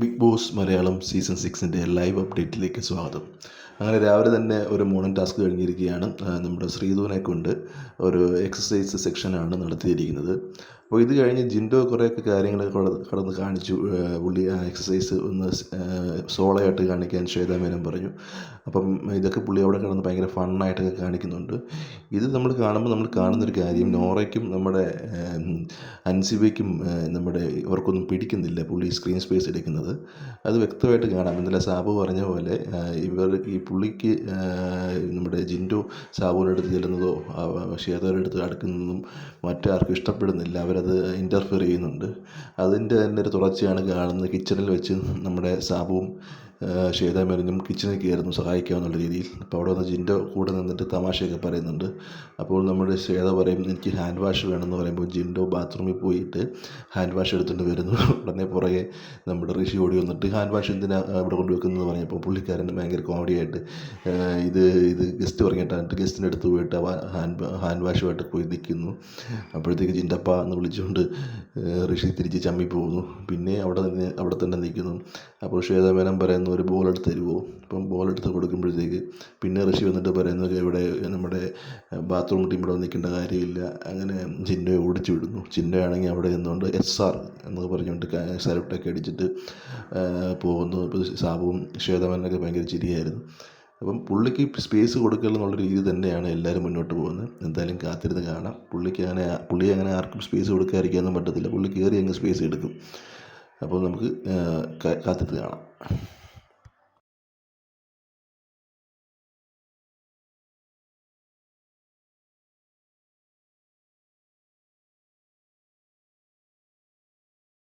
Big boss Malayalam season സിക്സിന്റെ live അപ്ഡേറ്റിലേക്ക് സ്വാഗതം. അങ്ങനെ രാവിലെ തന്നെ ഒരു മോർണിംഗ് ടാസ്ക് കഴിഞ്ഞിരിക്കുകയാണ്. നമ്മുടെ ശ്രീധുവിനെ കൊണ്ട് ഒരു എക്സസൈസ് സെക്ഷനാണ് നടത്തിയിരിക്കുന്നത്. അപ്പോൾ ഇത് കഴിഞ്ഞ് ജിൻഡോ കുറേയൊക്കെ കാര്യങ്ങൾ കടന്ന് കാണിച്ചു. പുള്ളി എക്സസൈസ് ഒന്ന് സോളയായിട്ട് കാണിക്കാൻ ശ്വേതാമേനം പറഞ്ഞു. അപ്പം ഇതൊക്കെ പുള്ളി അവിടെ കിടന്ന് ഭയങ്കര ഫണ്ണായിട്ടൊക്കെ കാണിക്കുന്നുണ്ട്. ഇത് നമ്മൾ കാണുമ്പോൾ നമ്മൾ കാണുന്നൊരു കാര്യം നോറയ്ക്കും നമ്മുടെ അൻസിബയ്ക്കും നമ്മുടെ ഇവർക്കൊന്നും പിടിക്കുന്നില്ല. പുള്ളി സ്ക്രീൻ സ്പേസ് എടുക്കുന്നത്. അത് വ്യക്തമായിട്ട് കാണാം. ഇന്നലെ സാബു പറഞ്ഞ പോലെ ഇവർ ഈ പുള്ളിക്ക് നമ്മുടെ ജിൻഡു സാബുവിന്റെ അടുത്ത് ചെല്ലുന്നതോ ശ്വേതയുടെ അടുത്ത് അടുക്കുന്നതും മറ്റാർക്കും ഇഷ്ടപ്പെടുന്നില്ല. അവരത് ഇന്റർഫിയർ ചെയ്യുന്നുണ്ട്. അതിന്റെ തന്നെ ഒരു തുടർച്ചയാണ് കാണുന്നത്. കിച്ചണിൽ വെച്ച് നമ്മുടെ സാബുവും ശ്വേതാ മേനനും കയറുന്നു സഹായിക്കാമെന്നുള്ള രീതിയിൽ. അപ്പോൾ അവിടെ വന്ന് ജിന്റെ കൂടെ നിന്നിട്ട് തമാശയൊക്കെ പറയുന്നുണ്ട്. അപ്പോൾ നമ്മുടെ ശ്വേത പറയും എനിക്ക് ഹാൻഡ് വാഷ് വേണമെന്ന് പറയുമ്പോൾ ജിൻഡോ ബാത്റൂമിൽ പോയിട്ട് ഹാൻഡ് വാഷ് എടുത്തുകൊണ്ട് വരുന്നു. ഉടനെ പുറകെ നമ്മുടെ ഋഷി ഓടി വന്നിട്ട് ഹാൻഡ് വാഷ് എന്തിനാണ് ഇവിടെ കൊണ്ടുവെക്കുന്നത് പറഞ്ഞപ്പോൾ പുള്ളിക്കാരൻ ഭയങ്കര കോമഡി ആയിട്ട് ഇത് ഇത് ഗസ്റ്റ് പറഞ്ഞിട്ടാണ് ഗസ്റ്റിന്റെ അടുത്ത് പോയിട്ട് ഹാൻഡ് ഹാൻഡ് വാഷുമായിട്ട് പോയി നിൽക്കുന്നു. അപ്പോഴത്തേക്ക് ജിൻഡപ്പ എന്ന് വിളിച്ചുകൊണ്ട് ഋഷി തിരിച്ച് ചമ്മി പോകുന്നു പിന്നെ അവിടെ നിന്ന് അവിടെ തന്നെ നിൽക്കുന്നു. അപ്പോൾ ശ്വേതമേനൻ പറയുന്നു ഒരു ബോൾ എടുത്ത് തരുമോ അപ്പം ബോൾ എടുത്ത് കൊടുക്കുമ്പോഴത്തേക്ക് പിന്നെ ഋഷി വന്നിട്ട് പറയുന്നു ഇവിടെ നമ്മുടെ ബാത്റൂം ടീം ഇവിടെ നിൽക്കേണ്ട കാര്യമില്ല. അങ്ങനെ ചിന്നയെ ഓടിച്ചു വിടുന്നു. ചിന്നയാണെങ്കിൽ അവിടെ നിന്നുകൊണ്ട് എസ് ആർ എന്ന് പറഞ്ഞുകൊണ്ട് സലൂട്ടൊക്കെ അടിച്ചിട്ട് പോകുന്നു. ഇപ്പോൾ സാബുവും ശ്വേതമനൊക്കെ ഭയങ്കര ചിരിയായിരുന്നു. അപ്പം പുള്ളിക്ക് സ്പേസ് കൊടുക്കുക എന്നുള്ള രീതി തന്നെയാണ് എല്ലാവരും മുന്നോട്ട് പോകുന്നത്. എന്തായാലും കാത്തിരുന്ന് കാണാം. പുള്ളിക്ക് അങ്ങനെ പുള്ളി അങ്ങനെ ആർക്കും സ്പേസ് കൊടുക്കാതിരിക്കാനൊന്നും പറ്റത്തില്ല. പുള്ളി കയറി അങ്ങ് സ്പേസ് എടുക്കും. അപ്പോൾ നമുക്ക് കാത്തിരുന്ന് കാണാം.